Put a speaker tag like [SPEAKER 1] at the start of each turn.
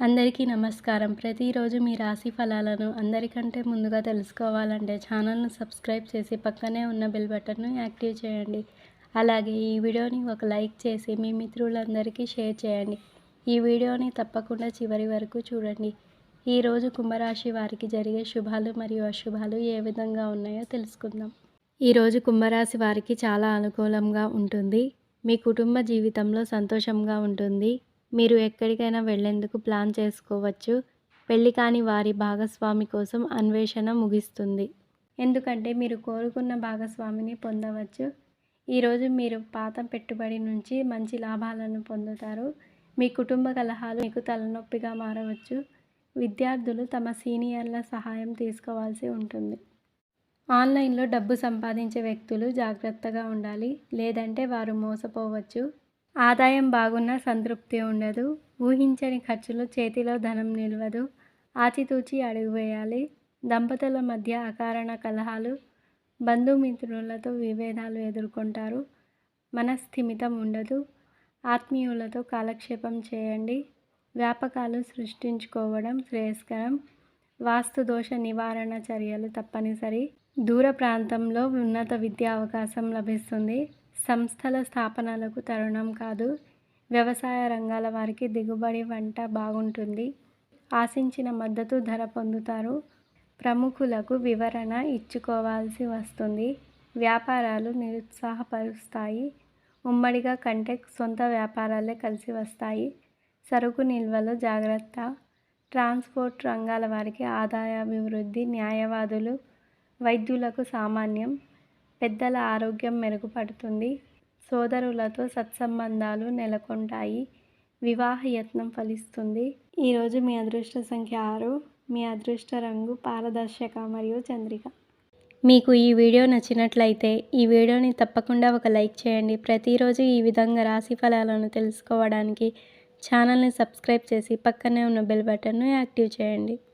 [SPEAKER 1] అందరికీ నమస్కారం. ప్రతిరోజు మీ రాశి ఫలాలను అందరికంటే ముందుగా తెలుసుకోవాలంటే ఛానల్ను సబ్స్క్రైబ్ చేసి పక్కనే ఉన్న బెల్ బటన్ను యాక్టివ్ చేయండి. అలాగే ఈ వీడియోని ఒక లైక్ చేసి మీ మిత్రులందరికీ షేర్ చేయండి. ఈ వీడియోని తప్పకుండా చివరి వరకు చూడండి. ఈరోజు కుంభరాశి వారికి జరిగే శుభాలు మరియు అశుభాలు ఏ విధంగా ఉన్నాయో తెలుసుకుందాం. ఈరోజు కుంభరాశి వారికి చాలా అనుకూలంగా ఉంటుంది. మీ కుటుంబ జీవితంలో సంతోషంగా ఉంటుంది. మీరు ఎక్కడికైనా వెళ్ళేందుకు ప్లాన్ చేసుకోవచ్చు. పెళ్ళి కాని వారి భాగస్వామి కోసం అన్వేషణ ముగిస్తుంది. ఎందుకంటే మీరు కోరుకున్న భాగస్వామిని పొందవచ్చు. ఈరోజు మీరు పాత పెట్టుబడి నుంచి మంచి లాభాలను పొందుతారు. మీ కుటుంబ కలహాలు మీకు తలనొప్పిగా మారవచ్చు. విద్యార్థులు తమ సీనియర్ల సహాయం తీసుకోవాల్సి ఉంటుంది. ఆన్లైన్లో డబ్బు సంపాదించే వ్యక్తులు జాగ్రత్తగా ఉండాలి. లేదంటే వారు మోసపోవచ్చు. ఆదాయం బాగున్నా సంతృప్తి ఉండదు. ఊహించని ఖర్చులు చేతిలో ధనం నిలవదు. ఆచితూచి అడుగు వేయాలి. దంపతుల మధ్య అకారణ కలహాలు బంధుమిత్రులతో విభేదాలు ఎదుర్కొంటారు. మనస్థిమితం ఉండదు. ఆత్మీయులతో కాలక్షేపం చేయండి. వ్యాపకాలు సృష్టించుకోవడం శ్రేయస్కరం. వాస్తు దోష నివారణ చర్యలు తప్పనిసరి. దూర ప్రాంతంలో ఉన్నత విద్యా అవకాశం లభిస్తుంది. సంస్థల స్థాపనలకు తరుణం కాదు వ్యవసాయ రంగాల వారికి దిగుబడి వంట బాగుంటుంది. ఆశించిన మద్దతు ధర పొందుతారు. ప్రముఖులకు వివరణ ఇచ్చుకోవాల్సి వస్తుంది. వ్యాపారాలు నిరుత్సాహపరుస్తాయి. ఉమ్మడిగా కంటే సొంత వ్యాపారాలే కలిసి వస్తాయి. సరుకు నిల్వలు జాగ్రత్త. ట్రాన్స్పోర్ట్ రంగాల వారికి ఆదాయ అభివృద్ధి న్యాయవాదులు వైద్యులకు సామాన్యం పెద్దల ఆరోగ్యం మెరుగుపడుతుంది. సోదరులతో సత్సంబంధాలు నెలకొంటాయి. వివాహ యత్నం ఫలిస్తుంది. ఈరోజు మీ అదృష్ట సంఖ్య ఆరు. మీ అదృష్ట రంగు పారదర్శక మరియు చంద్రిక. మీకు ఈ వీడియో నచ్చినట్లయితే ఈ వీడియోని తప్పకుండా ఒక లైక్ చేయండి. ప్రతిరోజు ఈ విధంగా రాశి ఫలాలను తెలుసుకోవడానికి ఛానల్ని సబ్స్క్రైబ్ చేసి పక్కనే ఉన్న బెల్ బటన్ను యాక్టివ్ చేయండి.